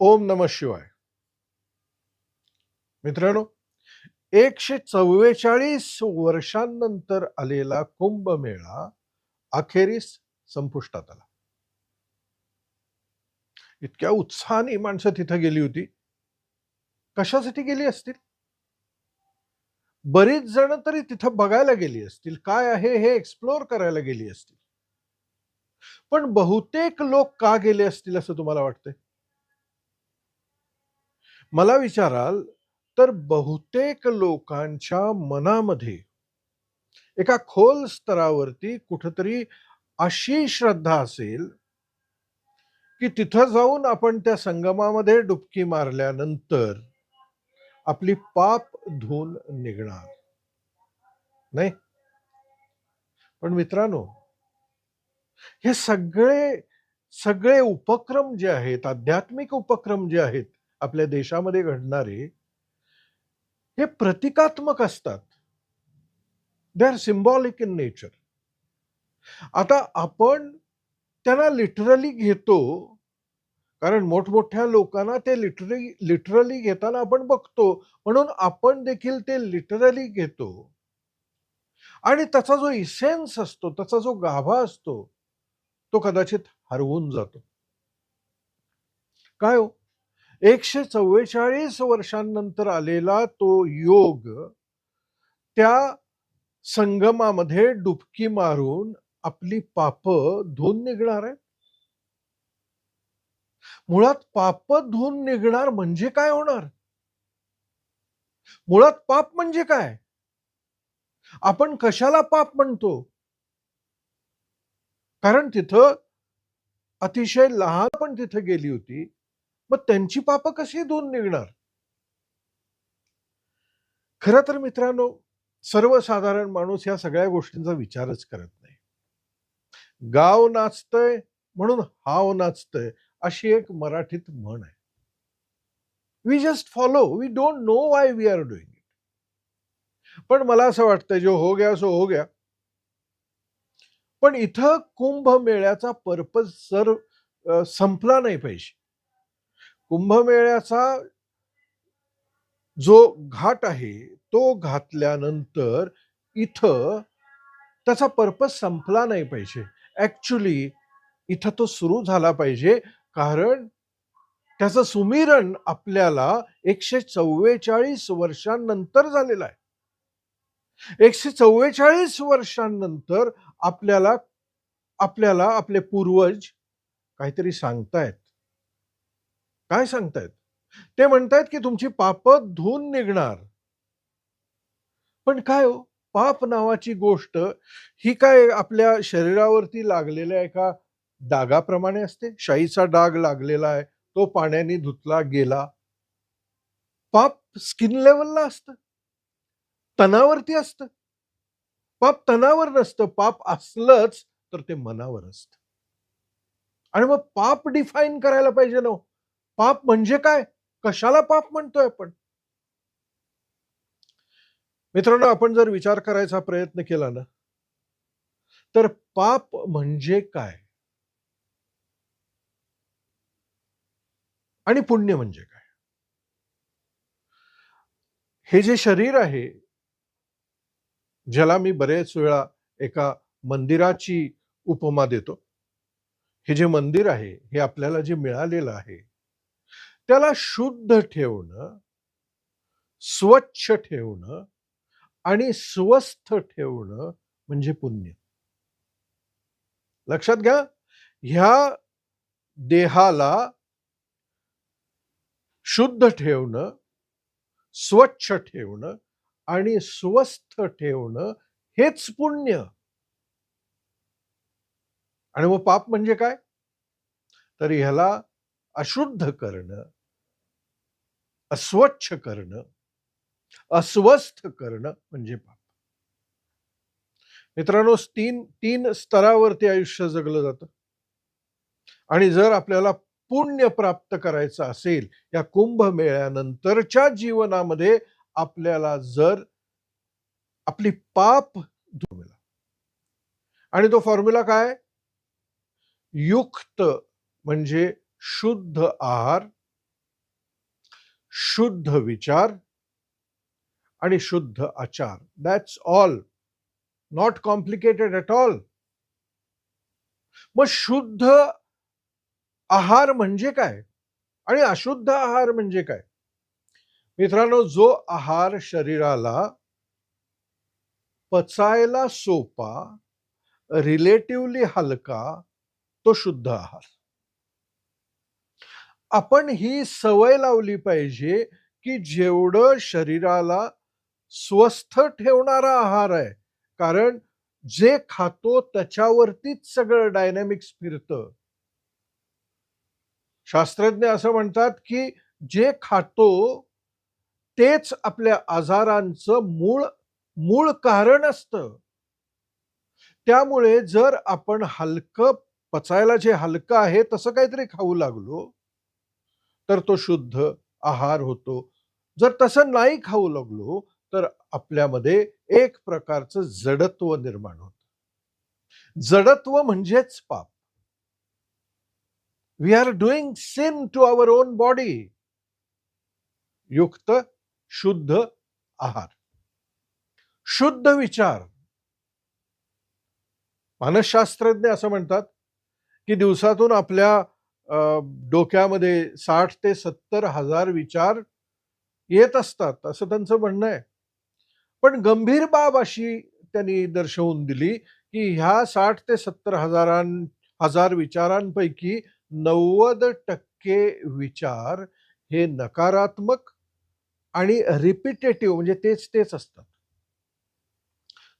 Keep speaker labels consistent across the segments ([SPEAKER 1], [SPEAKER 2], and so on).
[SPEAKER 1] ओम नम शिवाय. मित्रांनो एकशे चव्वेचाळीस वर्षांनंतर आलेला कुंभमेळा अखेरीस संपुष्टात आला. इतक्या उत्साहाने माणसं तिथं गेली होती. कशासाठी गेली असतील? बरीच जण तरी तिथं बघायला गेली असतील. काय आहे हे एक्सप्लोअर करायला गेली असतील. पण बहुतेक लोक का गेले असतील असं तुम्हाला वाटतंय? मला विचाराल तर बहुतेक लोकांच्या मनामध्ये एका खोल स्तरावरती कुठंतरी अशी श्रद्धा असेल की तिथं जाऊन आपण त्या संगमामध्ये डुबकी मारल्यानंतर आपली पाप धुवून निघणार नाही? पण मित्रांनो हे सगळे सगळे उपक्रम जे आहेत आध्यात्मिक उपक्रम जे आहेत आपल्या देशामध्ये घडणारे हे प्रतिकात्मक असतात. They are symbolic in nature आता आपण त्यांना लिटरली घेतो कारण मोठमोठ्या लोकांना ते लिटरली लिटरली घेताना आपण बघतो म्हणून आपण देखील ते लिटरली घेतो. आणि त्याचा जो इसेन्स असतो त्याचा जो गाभा असतो तो कदाचित हरवून जातो. काय हो? एकशे चव्वेचाळीस वर्षांनंतर आलेला तो योग त्या संगमामध्ये डुबकी मारून आपली पाप धुवून निघणार आहे मुळात पाप धुवून निघणार म्हणजे काय होणार? मुळात पाप म्हणजे काय? आपण कशाला पाप म्हणतो? कारण तिथं अतिशय लहान पण तिथं गेली होती. मग त्यांची पाप कशी धुवून निघणार? खर तर मित्रांनो सर्वसाधारण माणूस या सगळ्या गोष्टींचा विचारच करत नाही. गाव नाचतय म्हणून हाव नाचतय अशी एक मराठीत म्हण आहे. We just follow we don't know why we are doing it पण मला असं वाटतंय जो हो गया सो हो गया. पण इथं कुंभमेळ्याचा पर्पज सर संपला नाही पाहिजे कुंभमेळ्याचा जो घाट आहे तो घातल्यानंतर इथं त्याचा पर्पज संपला नाही पाहिजे. ऍक्च्युली इथं तो सुरू झाला पाहिजे. कारण त्याचं सुमिरण आपल्याला एकशे चव्वेचाळीस वर्षांनंतर झालेलं आहे. एकशे चव्वेचाळीस वर्षांनंतर आपल्याला आपल्याला आपले पूर्वज काहीतरी सांगतायत. काय सांगतायत? ते म्हणतायत की तुमची पाप धुवून निघणार. पण काय हो? पाप नावाची गोष्ट ही काय आपल्या शरीरावरती लागलेल्या एका डागाप्रमाणे असते? शाईचा डाग लागलेला आहे तो पाण्याने धुतला गेला. पाप स्किन लेवलला असतं. तणावरती असतं. पाप तणावर नसतं. पाप असलंच तर ते मनावर असतं. आणि मग पाप डिफाईन करायला पाहिजे ना हो? पाप म्हणजे काय? कशाला पाप म्हणतोय आपण? मित्रांनो आपण जर विचार करायचा प्रयत्न केला ना तर पाप म्हणजे काय? आणि पुण्य म्हणजे काय? हे जे शरीर आहे ज्याला मी बरेच वेळा एका मंदिराची उपमा देतो हे जे मंदिर आहे हे आपल्याला जे मिळालेलं आहे त्याला शुद्ध ठेवणं स्वच्छ ठेवणं आणि स्वस्थ ठेवणं म्हणजे पुण्य. लक्षात घ्या ह्या देहाला शुद्ध ठेवणं स्वच्छ ठेवणं आणि स्वस्थ ठेवणं हेच पुण्य. आणि मग पाप म्हणजे काय? तर ह्याला अशुद्ध करणं अस्वच्छ करणं अस्वस्थ करणं म्हणजे पाप. मित्रांनो तीन तीन स्तरावरती आयुष्य जगलं जातं. आणि जर आपल्याला पुण्य प्राप्त करायचं असेल या कुंभमेळ्यानंतरच्या जीवनामध्ये आपल्याला जर आपली पाप धुमिला आणि तो फॉर्म्युला काय? युक्त म्हणजे शुद्ध आहार शुद्ध विचार आणि शुद्ध आचार. That's all not complicated at all मग शुद्ध आहार म्हणजे काय? आणि अशुद्ध आहार म्हणजे काय? मित्रांनो जो आहार शरीराला पचायला सोपा रिलेटिव्हली हलका तो शुद्ध आहार. आपण ही सवय लावली पाहिजे की जेवढं शरीराला स्वस्थ ठेवणारा आहार आहे कारण जे खातो त्याच्यावरतीच सगळं डायनॅमिक्स फिरतं. शास्त्रज्ञ असं म्हणतात की जे खातो तेच आपल्या आजारांचं मूळ मूळ कारण असतं. त्यामुळे जर आपण हलकं पचायला जे हलकं आहे तसं काहीतरी खाऊ लागलो तर तो शुद्ध आहार होतो. जर तसं नाही खाऊ लागलो तर आपल्यामध्ये एक प्रकारचं जडत्व निर्माण होत. जडत्व म्हणजेच पाप. We are doing sin to our own body युक्त शुद्ध आहार. शुद्ध विचार. मानसशास्त्रज्ञ असं म्हणतात की दिवसातून आपल्या डोक्यामध्ये साठ ते सत्तर हजार विचार येत असतात असं त्यांचं म्हणणं आहे. पण गंभीर बाब अशी त्यांनी दर्शवून दिली की ह्या साठ ते सत्तर हजारां हजार विचारांपैकी नव्वद टक्के विचार हे नकारात्मक आणि रिपिटेटिव्ह म्हणजे तेच तेच असतात.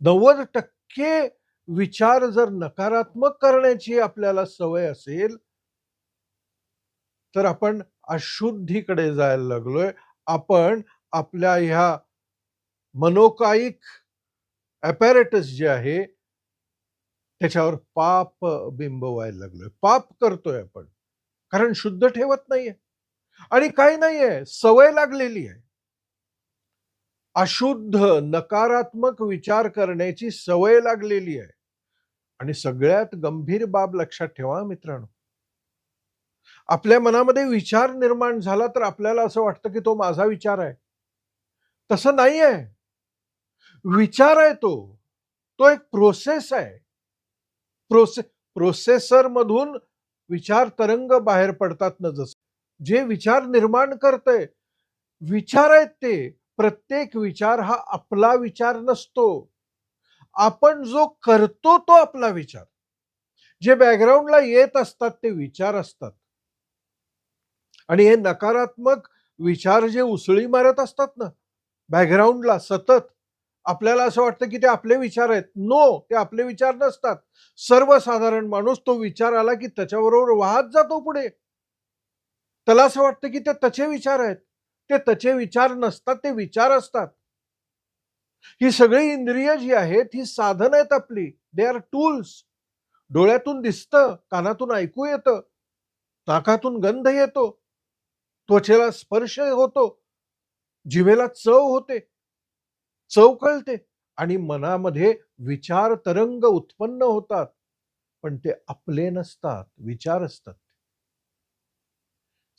[SPEAKER 1] नव्वद टक्के विचार जर नकारात्मक करण्याची आपल्याला सवय असेल तर आपण अशुद्धीकडे जायला लागलोय. आपण आपल्या ह्या मनोकायिक ॲपॅरेटस जे आहे त्याच्यावर पाप बिंबवायला लागलोय. पाप करतोय आपण. कारण शुद्ध ठेवत नाहीये. आणि काही नाहीये. सवय लागलेली आहे. अशुद्ध नकारात्मक विचार करण्याची सवय लागलेली आहे. आणि सगळ्यात गंभीर बाब लक्षात ठेवा मित्रांनो. आपल्या मनामध्ये विचार निर्माण झाला तर आपल्याला असं वाटतं की तो माझा विचार आहे. तसं नाही आहे. विचार आहे तो. तो एक प्रोसेस आहे. प्रोसे प्रोसेसर मधून विचार तरंग बाहेर पडतात ना जसं. जे विचार निर्माण करतय विचार आहेत ते. प्रत्येक विचार हा आपला विचार नसतो. आपण जो करतो तो आपला विचार. जे बॅकग्राऊंडला येत असतात ते विचार असतात. आणि हे नकारात्मक विचार जे उसळी मारत असतात ना बॅकग्राऊंडला सतत आपल्याला असं वाटतं की ते आपले विचार आहेत. नो ते आपले विचार नसतात. सर्वसाधारण माणूस तो विचार आला की त्याच्याबरोबर वाहत जातो पुढे. त्याला असं वाटतं की ते तचे विचार आहेत. ते तचे विचार नसतात ते विचार असतात. ही सगळी इंद्रिय जी आहेत ही साधन आहेत आपली. दे आर टूल्स डोळ्यातून दिसतं कानातून ऐकू येतं नाकातून गंध येतो. त्वचेला स्पर्श होतो. जिवेला चव होते. चव कळते आणि मनामध्ये विचार तरंग उत्पन्न होतात. पण ते आपले नसतात विचार असतात.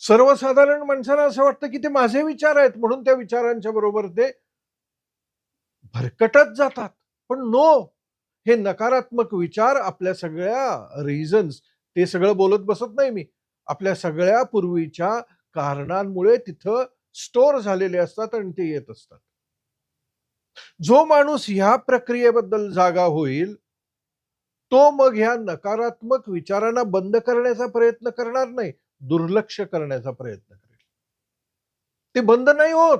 [SPEAKER 1] सर्वसाधारण माणसाला असं वाटतं की ते माझे विचार आहेत म्हणून त्या विचारांच्या बरोबर ते भरकटत जातात. पण नो हे नकारात्मक विचार आपल्या सगळ्या रिझन्स ते सगळं बोलत बसत नाही मी. आपल्या सगळ्या पूर्वीच्या कारणांमुळे तिथं स्टोर झालेले असतात आणि ते येत असतात. जो माणूस ह्या प्रक्रियेबद्दल जागा होईल तो मग ह्या नकारात्मक विचारांना बंद करण्याचा प्रयत्न करणार नाही दुर्लक्ष करण्याचा प्रयत्न करेल. ते बंद नाही होत.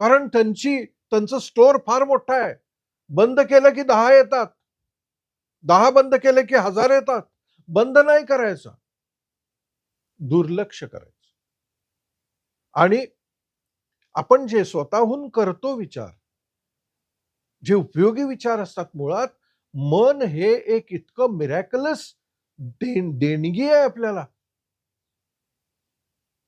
[SPEAKER 1] कारण त्यांची त्यांचं स्टोर फार मोठा आहे. बंद केलं की दहा येतात. दहा बंद केले की हजार येतात. बंद नाही करायचा. दुर्लक्ष करायचं. आणि आपण जे स्वतःहून करतो विचार जे उपयोगी विचार असतात मुळात मन हे एक इतकं मिरॅकलस देणगी आहे आपल्याला.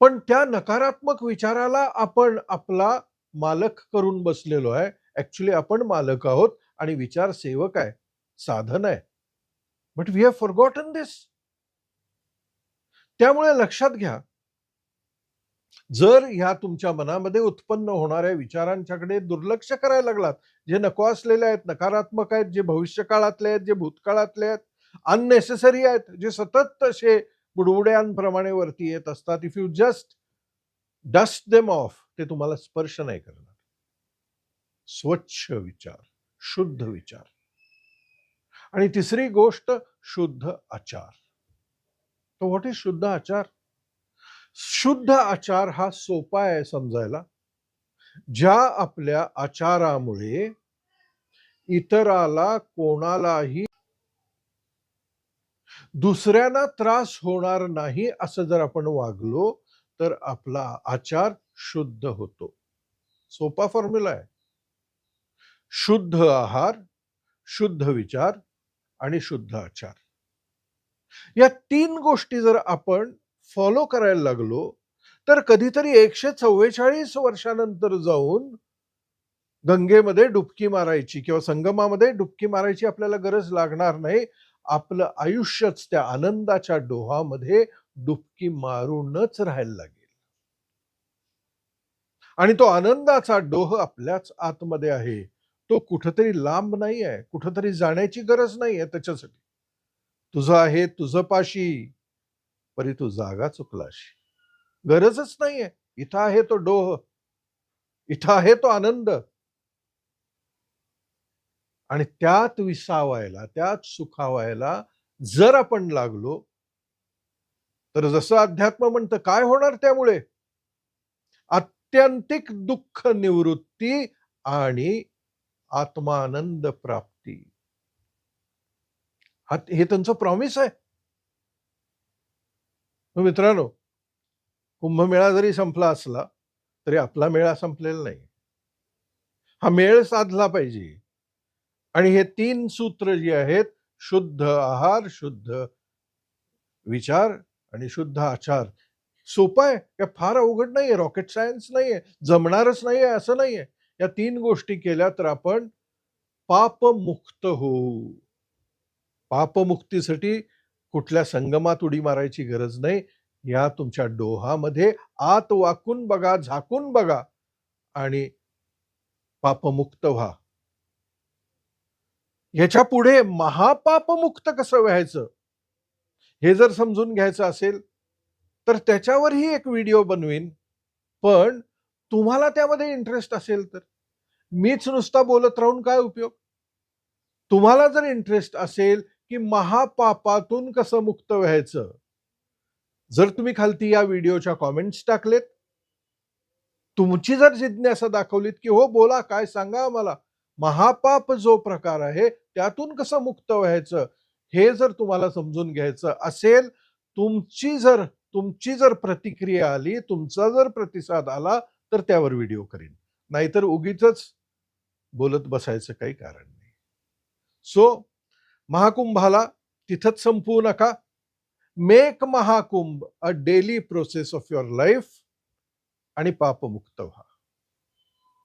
[SPEAKER 1] पण त्या नकारात्मक विचाराला आपण आपला मालक करून बसलेलो आहे. ऍक्च्युली आपण मालक आहोत आणि विचार सेवक आहे साधन आहे. But we have forgotten this त्यामुळे लक्षात घ्या जर ह्या तुमच्या मनामध्ये उत्पन्न होणाऱ्या विचारांच्याकडे दुर्लक्ष करायला लागलात जे नको असलेले आहेत नकारात्मक आहेत जे भविष्य काळातले आहेत जे भूतकाळातले आहेत अननेसेसरी आहेत जे सतत तसे बुडबुड्यांप्रमाणे वरती येत असतात if you just dust them off ते तुम्हाला स्पर्श नाही करणार. स्वच्छ विचार शुद्ध विचार. आणि तिसरी गोष्ट शुद्ध आचार. तो व्हॉट इज शुद्ध आचार? शुद्ध आचार हा सोपा आहे समजायला. ज्या आपल्या आचारामुळे इतराला कोणालाही दुसऱ्यांना त्रास होणार नाही असं जर आपण वागलो तर आपला आचार शुद्ध होतो. सोपा फॉर्म्युला आहे. शुद्ध आहार शुद्ध विचार आणि शुद्ध आचार. या तीन गोष्टी जर आपण फॉलो करायला लागलो तर कधीतरी एकशे चव्वेचाळीस वर्षानंतर जाऊन गंगेमध्ये डुबकी मारायची किंवा संगमामध्ये डुबकी मारायची आपल्याला गरज लागणार नाही. आपलं आयुष्यच त्या आनंदाच्या डोहामध्ये डुबकी मारूनच राहायला लागेल. आणि तो आनंदाचा डोह आपल्याच आतमध्ये आहे. तो कुठंतरी लांब नाही आहे कुठंतरी जाण्याची गरज नाही आहे त्याच्यासाठी. तुझं आहे तुझं पाशी. परी तू जागा चुकलाशी गरजच नाहीये. इथं आहे तो डोह. इथं आहे तो आनंद. आणि त्यात विसावायला त्यात सुखावायला जर आपण लागलो तर जसं अध्यात्म म्हणतं काय होणार त्यामुळे? आत्यंतिक दुःख निवृत्ती आणि आत्मानंद प्राप्ती. हे त्यांचं प्रॉमिस आहे. मित्रांनो कुंभमेळा जरी संपला असला तरी आपला मेळा संपलेला नाही. हा मेळ साधला पाहिजे. आणि हे तीन सूत्र जी आहेत शुद्ध आहार शुद्ध विचार आणि शुद्ध आचार. सोपं आहे. या फार अवघड नाहीये. रॉकेट सायन्स नाहीये. जमणारच नाहीये. असं नाहीये. या तीन गोष्टी केल्या तर आपण पापमुक्त होऊ. पापमुक्तीसाठी कुठल्या संगमात उडी मारायची गरज नाही. या तुमच्या डोहामध्ये आत वाकून बघा झाकून बघा आणि पापमुक्त व्हा. ह्याच्या पुढे महापापमुक्त कसं व्हायचं? हे जर समजून घ्यायचं असेल तर त्याच्यावरही एक व्हिडिओ बनवीन. पण तुम्हाला त्यामध्ये इंटरेस्ट असेल तर. मीच नुसता बोलत राहून काय उपयोग? तुम्हाला जर इंटरेस्ट असेल की महापापातून कसं मुक्त व्हायचं? जर तुम्ही खालती या व्हिडिओच्या कॉमेंट्स टाकलेत तुमची जर जिज्ञासा दाखवलीत की हो बोला काय सांगा आम्हाला महापाप जो प्रकार आहे त्यातून कसं मुक्त व्हायचं हे जर तुम्हाला समजून घ्यायचं असेल तुमची जर तुमची जर प्रतिक्रिया आली तुमचा जर प्रतिसाद आला तर त्यावर व्हिडिओ करीन. नाहीतर उगीच बोलत बसायचं काही कारण नाही. सो महाकुंभाला तिथंच संपवू नका. Make Mahakumbh a daily process of your life आणि पापमुक्त व्हा.